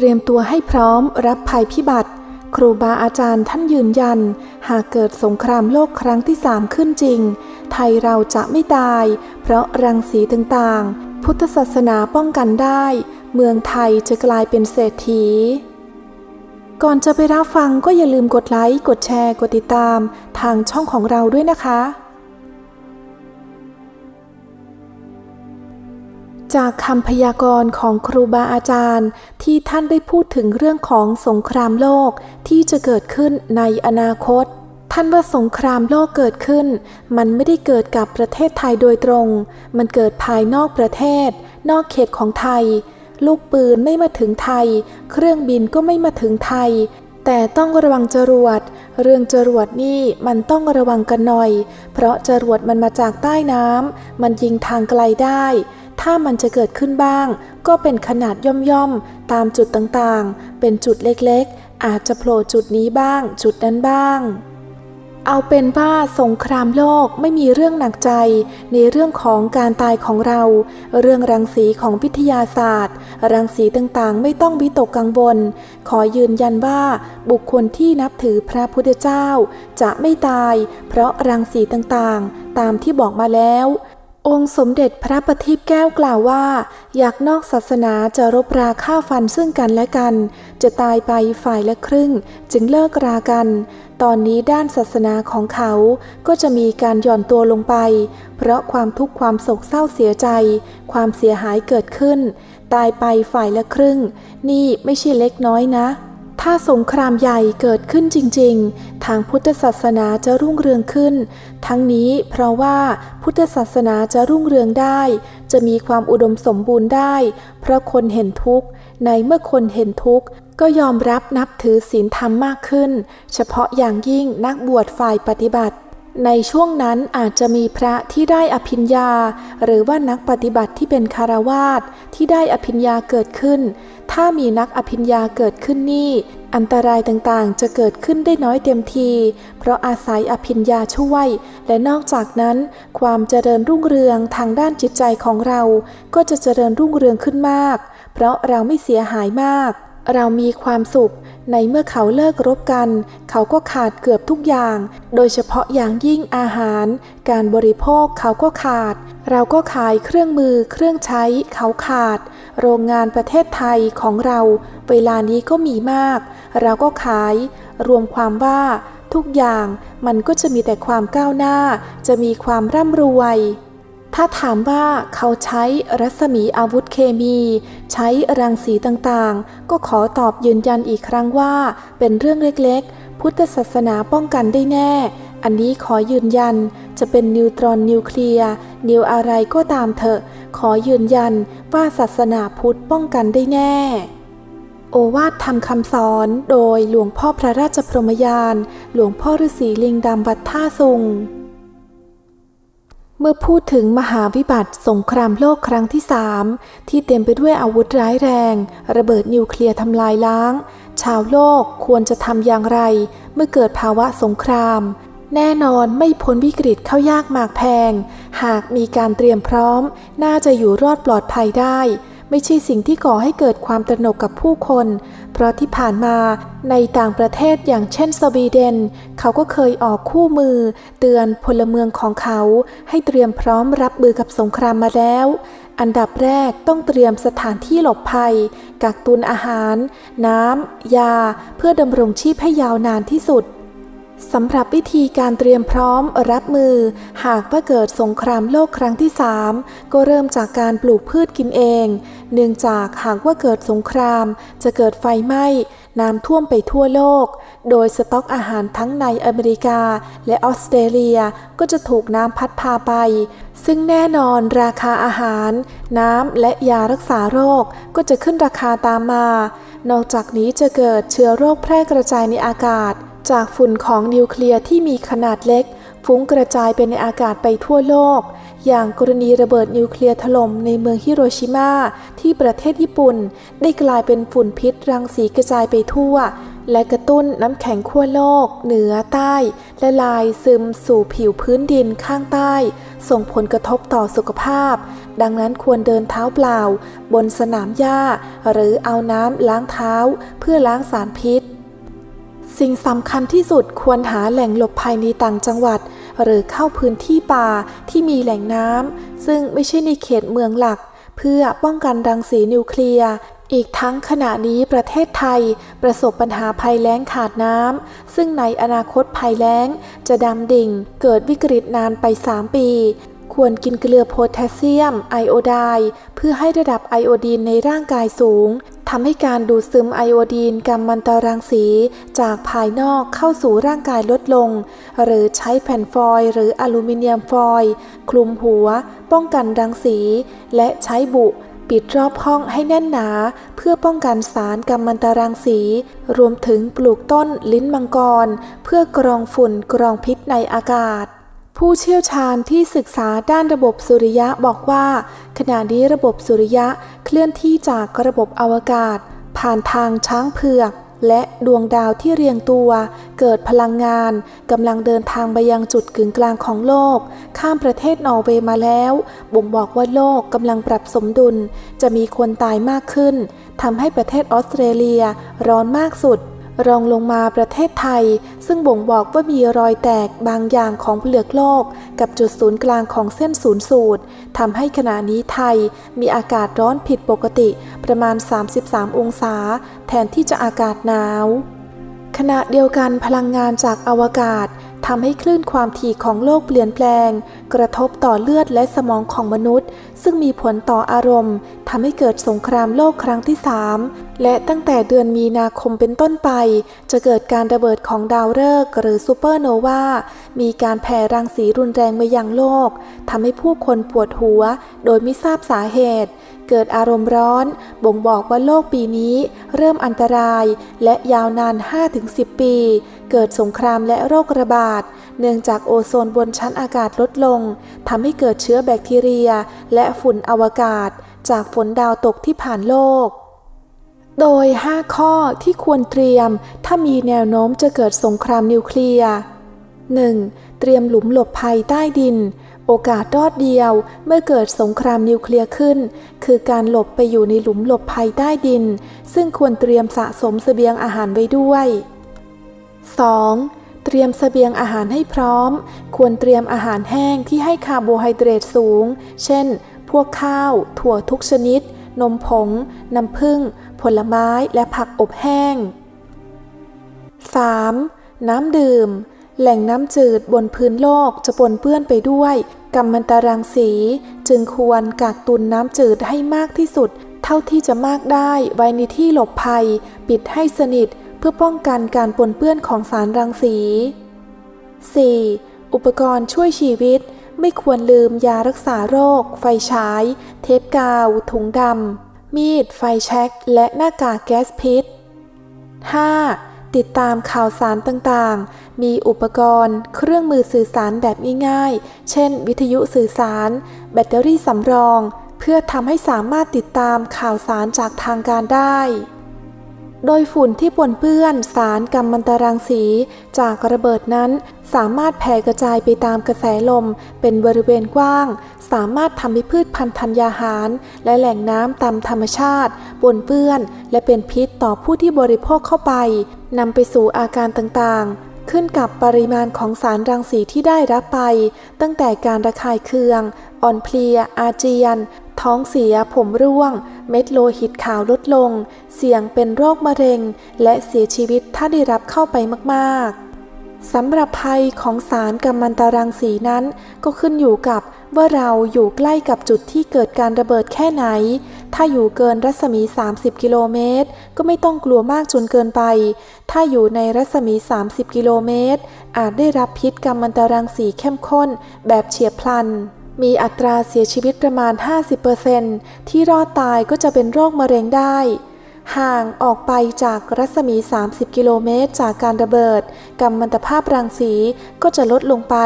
เตรียมตัวให้พร้อมรับภัยพิบัติ ครูบาอาจารย์ท่านยืนยัน หากเกิดสงครามโลกครั้งที่สามขึ้นจริง ไทยเราจะไม่ตาย เพราะรังสีต่างๆ พุทธศาสนาป้องกันได้ เมืองไทยจะกลายเป็นเศรษฐีก่อนจะไปรับฟังก็อย่าลืมกดไลค์ กดแชร์ กดติดตาม ทางช่องของเราด้วยนะคะ จากคำพยากรณ์ของครูบาอาจารย์ ที่ท่านได้พูดถึงเรื่องของสงครามโลกที่จะเกิดขึ้นในอนาคต ท่านว่าสงครามโลกเกิดขึ้น มันไม่ได้เกิดกับประเทศไทยโดยตรง มันเกิดภายนอกประเทศ นอกเขตของไทย ลูกปืนไม่มาถึงไทย เครื่องบินก็ไม่มาถึงไทย แต่ต้องระวังจรวด เรื่องจรวดนี่มันต้องระวังกันหน่อย เพราะจรวดมันมาจากใต้น้ำมันยิงทางไกลได้ ถ้ามันจะเกิดขึ้นบ้าง ก็เป็นขนาดย่อมๆ ตามจุดต่างๆ เป็นจุดเล็กๆ อาจจะโผล่จุดนี้บ้าง จุดนั้นบ้าง เอาเป็นว่าสงครามโลกไม่มีเรื่องหนักใจ ในเรื่องของการตายของเรา เรื่องรังสีของวิทยาศาสตร์ รังสีต่างๆ ไม่ต้องวิตกกังวล ขอยืนยันว่าบุคคลที่นับถือพระพุทธเจ้า จะไม่ตาย เพราะรังสีต่างๆ ตามที่บอกมาแล้ว องค์สมเด็จพระประทีปแก้วกล่าวว่า อยากนอกศาสนาจะรบราฆ่าฟันซึ่งกันและกัน จะตายไปฝ่ายละครึ่ง จึงเลิกรากัน ตอนนี้ด้านศาสนาของเขาก็จะมีการหย่อนตัวลงไป เพราะความทุกข์ความโศกเศร้าเสียใจ ความเสียหายเกิดขึ้น ตายไปฝ่ายละครึ่ง นี่ไม่ใช่เล็กน้อยนะ ถ้าสงครามใหญ่เกิดขึ้นจริง ๆ ทางพุทธศาสนาจะรุ่งเรืองขึ้น ทั้งนี้เพราะว่าพุทธศาสนาจะรุ่งเรืองได้ จะมีความอุดมสมบูรณ์ได้ เพราะคนเห็นทุกข์ ในเมื่อคนเห็นทุกข์ ก็ยอมรับนับถือศีลธรรมมากขึ้น เฉพาะอย่างยิ่งนักบวชฝ่ายปฏิบัติ ในช่วงนั้นอาจจะมีพระที่ได้อภิญญา หรือว่านักปฏิบัติที่เป็นคารวาสที่ได้อภิญญาเกิดขึ้น ถ้ามีนักอภิญญาเกิดขึ้นนี่ อันตรายต่างๆ จะเกิดขึ้นได้น้อยเต็มที เพราะอาศัยอภิญญาช่วย และนอกจากนั้น ความเจริญรุ่งเรืองทางด้านจิตใจของเรา ก็จะเจริญรุ่งเรืองขึ้นมาก เพราะเราไม่เสียหายมาก เรามีความสุข ในเมื่อเขาเลิกรบกัน เขาก็ขาดเกือบทุกอย่าง โดยเฉพาะอย่างยิ่งอาหาร การบริโภคเขาก็ขาด เราก็ขายเครื่องมือเครื่องใช้เขาขาด โรงงานประเทศไทยของเรา เวลานี้ก็มีมาก เราก็ขาย รวมความว่าทุกอย่างมันก็จะมีแต่ความก้าวหน้า จะมีความร่ำรวย ถ้าถามว่าเขาใช้รัศมีอาวุธเคมี ใช้รังสีต่างๆ ก็ขอตอบยืนยันอีกครั้งว่า เป็นเรื่องเล็กๆ พุทธศาสนาป้องกันได้แน่ อันนี้ขอยืนยัน จะเป็นนิวตรอนนิวเคลียร์นิวอะไรก็ตามเถอะ ขอยืนยันว่าศาสนาพุทธป้องกันได้แน่โอวาททำคำสอนโดยหลวงพ่อพระราชพรหมยาน หลวงพ่อฤาษีลิงดำวัดท่าซุง เมื่อพูดถึงมหาวิบัติสงครามโลกครั้งที่สามที่เต็มไปด้วยอาวุธร้ายแรง ระเบิดนิวเคลียร์ทำลายล้าง ชาวโลกควรจะทำอย่างไร เมื่อเกิดภาวะสงคราม แน่นอนไม่พ้นวิกฤตเข้ายากหมากแพง หากมีการเตรียมพร้อม น่าจะอยู่รอดปลอดภัยได้ ไม่ใช่สิ่งที่ก่อให้เกิดความตระหนกกับผู้คน เพราะที่ผ่านมาในต่างประเทศอย่างเช่นสวีเดน เขาก็เคยออกคู่มือ เตือนพลเมืองของเขา ให้เตรียมพร้อมรับมือกับสงครามมาแล้ว อันดับแรกต้องเตรียมสถานที่หลบภัย กักตุนอาหาร น้ำ ยา เพื่อดำรงชีพให้ยาวนานที่สุดสำหรับวิธีการเตรียมพร้อมรับมือ หากว่าเกิดสงครามโลกครั้งที่ 3 ก็เริ่มจากการปลูกพืชกินเอง เนื่องจากหากว่าเกิดสงคราม จะเกิดไฟไหม้ น้ำท่วมไปทั่วโลก โดยสต็อกอาหารทั้งในอเมริกา และออสเตรเลียก็จะถูกน้ำพัดพาไป ซึ่งแน่นอนราคาอาหาร น้ำและยารักษาโรคก็จะขึ้นราคาตามมา นอกจากนี้จะเกิดเชื้อโรคแพร่กระจายในอากาศ จากฝุ่นของนิวเคลียร์ที่มีขนาดเล็ก ฟุ้งกระจายไปในอากาศไปทั่วโลก อย่างกรณีระเบิดนิวเคลียร์ถล่มในเมืองฮิโรชิมาที่ประเทศญี่ปุ่น ได้กลายเป็นฝุ่นพิษรังสีกระจายไปทั่ว และกระตุ้นน้ำแข็งขั้วโลก เหนือใต้ และลายซึมสู่ผิวพื้นดินข้างใต้ ส่งผลกระทบต่อสุขภาพ ดังนั้นควรเดินเท้าเปล่า บนสนามหญ้า หรือเอาน้ำล้างเท้า เพื่อล้างสารพิษ สิ่งสำคัญที่สุดควรหาแหล่งหลบภัยในต่างจังหวัด หรือเข้าพื้นที่ป่าที่มีแหล่งน้ำซึ่งไม่ใช่ในเขตเมืองหลัก เพื่อป้องกันรังสีนิวเคลียร์อีกทั้งขณะนี้ประเทศไทยประสบปัญหาภัยแล้งขาดน้ำซึ่งในอนาคตภัยแล้งจะดำดิ่งเกิดวิกฤตนานไป 3 ปี ควรกินเกลือโพแทสเซียมไอโอไดน์เพื่อให้ระดับไอโอดีนในร่างกายสูงทำให้การดูดซึมไอโอดีนกัมมันตรังสี จากภายนอกเข้าสู่ร่างกายลดลง หรือใช้แผ่นฟอยล์หรืออลูมิเนียมฟอยล์คลุมหัว ป้องกันรังสี และใช้บุปิดรอบห้องให้แน่นหนา เพื่อป้องกันสารกัมมันตรังสี รวมถึงปลูกต้นลิ้นมังกร เพื่อกรองฝุ่นกรองพิษในอากาศ ผู้เชี่ยวชาญที่ศึกษาด้านระบบสุริยะบอกว่า ขณะนี้ระบบสุริยะเคลื่อนที่จากระบบอวกาศ ผ่านทางช้างเผือก และดวงดาวที่เรียงตัว เกิดพลังงานกำลังเดินทางไปยังจุดกึ่งกลางของโลก ข้ามประเทศนอร์เวย์มาแล้ว บ่งบอกว่าโลกกำลังปรับสมดุล จะมีคนตายมากขึ้นทำให้ประเทศออสเตรเลียร้อนมากสุด รองลงมาประเทศไทย ซึ่งบ่งบอกว่ามีรอยแตกบางอย่างของเปลือกโลก กับจุดศูนย์กลางของเส้นศูนย์สูตรทำให้ขณะนี้ไทยมีอากาศร้อนผิดปกติ ประมาณ 33 องศา แทนที่จะอากาศหนาว ขณะเดียวกันพลังงานจากอวกาศ ทำให้คลื่นความถี่ของโลกเปลี่ยนแปลง กระทบต่อเลือดและสมองของมนุษย์ ซึ่งมีผลต่ออารมณ์ทำให้เกิดสงครามโลกครั้งที่ 3 และตั้งแต่เดือนมีนาคมเป็นต้นไป จะเกิดการระเบิดของดาวฤกษ์หรือซูเปอร์โนวา มีการแผ่รังสีรุนแรงมายังโลกทำให้ผู้คนปวดหัว โดยไม่ทราบสาเหตุ เกิดอารมณ์ร้อน บ่งบอกว่าโลกปีนี้ เริ่มอันตรายและยาวนาน 5-10 ปี เกิดสงครามและโรคระบาด เนื่องจากโอโซนบนชั้นอากาศลดลงทำให้เกิดเชื้อแบคทีเรีย และฝุ่นอวกาศ จากฝนดาวตกที่ผ่านโลกโดย 5 ข้อที่ควรเตรียม ถ้ามีแนวโน้มจะเกิดสงครามนิวเคลียร์ 1. เตรียมหลุมหลบภัยใต้ดิน โอกาสรอดเดียวเมื่อเกิดสงครามนิวเคลียร์ขึ้น คือการหลบไปอยู่ในหลุมหลบภัยใต้ดิน ซึ่งควรเตรียมสะสมเสบียงอาหารไว้ด้วย 2. เตรียมเสบียงอาหารให้พร้อม ควรเตรียมอาหารแห้งที่ให้คาร์โบไฮเดรตสูง เช่น พวกข้าว ถั่วทุกชนิด นมผง น้ำผึ้ง ผลไม้และผักอบแห้ง 3. น้ำดื่ม แหล่งน้ำจืดบนพื้นโลกจะปนเปื้อนไปด้วย กัมมันตรังสีจึงควรกักตุนน้ำจืดให้มากที่สุด เท่าที่จะมากได้ไว้ในที่หลบภัย ปิดให้สนิทเพื่อป้องกันการปนเปื้อนของสารรังสี 4. อุปกรณ์ช่วยชีวิต ไม่ควรลืมยารักษาโรค ไฟฉาย เทปกาว ถุงดำมีด ไฟแช็กและหน้ากากแก๊สพิษ 5. ติดตามข่าวสารต่างๆ มีอุปกรณ์ เครื่องมือสื่อสารแบบง่ายๆ เช่น วิทยุสื่อสาร แบตเตอรี่สำรอง เพื่อทำให้สามารถติดตามข่าวสารจากทางการได้ โดยฝุ่นที่ปนเปื้อนสารกัมมันตรังสี จากระเบิดนั้น สามารถแผ่กระจายไปตามกระแสลมเป็นบริเวณกว้าง สามารถทำให้พืชพันธุ์ธัญญาหาร และแหล่งน้ำตามธรรมชาติปนเปื้อน และเป็นพิษต่อผู้ที่บริโภคเข้าไปนำไปสู่อาการต่างๆขึ้นกับปริมาณของสารรังสีที่ได้รับไป ตั้งแต่การระคายเคือง อ่อนเพลีย อาเจียน ท้องเสีย ผมร่วง เม็ดโลหิตขาวลดลง เสี่ยงเป็นโรคมะเร็ง และเสียชีวิตถ้าได้รับเข้าไปมาก ๆ สำหรับภัยของสารกัมมันตรังสีนั้น ก็ขึ้นอยู่กับว่าเราอยู่ใกล้กับจุดที่เกิดการระเบิดแค่ไหน ถ้าอยู่เกินรัศมี 30 กิโลเมตร ก็ไม่ต้องกลัวมากจนเกินไป ถ้าอยู่ในรัศมี 30 กิโลเมตร อาจได้รับพิษกัมมันตรังสีเข้มข้น แบบเฉียบพลัน มีอัตราเสียชีวิตประมาณ 50%ที่รอดตายก็จะเป็นโรคมะเร็งได้ ห่างออกไปจากรัศมี 30 กิโลเมตร จากการระเบิดกัมมันตภาพรังสีก็จะลดลงไป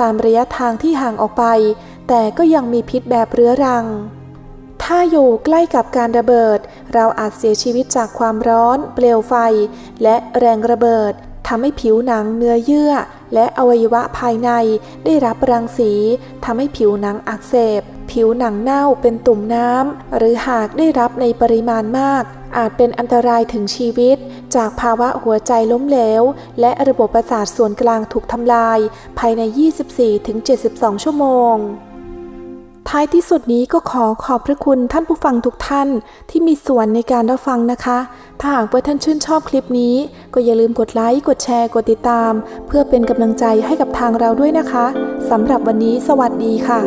ตามระยะทางที่ห่างออกไป แต่ก็ยังมีพิษแบบเรื้อรัง ถ้าอยู่ใกล้กับการระเบิด เราอาจเสียชีวิตจากความร้อน เปลวไฟ และแรงระเบิด ทำให้ผิวหนังเนื้อเยื่อ และอวัยวะภายในได้รับรังสีทำให้ผิวหนังอักเสบ ผิวหนังเน่าเป็นตุ่มน้ำ หรือหากได้รับในปริมาณมาก อาจเป็นอันตรายถึงชีวิต จากภาวะหัวใจล้มเหลว และระบบประสาทส่วนกลางถูกทำลาย ภายใน 24-72 ชั่วโมง ท้ายที่สุดนี้ก็ขอขอบพระคุณท่านผู้ฟังทุกท่านที่มีส่วนในการรับฟังนะคะ ถ้าหากว่าท่านชื่นชอบคลิปนี้ ก็อย่าลืมกดไลค์กดแชร์ กดติดตาม เพื่อเป็นกำลังใจให้กับทางเราด้วยนะคะสำหรับวันนี้สวัสดีค่ะ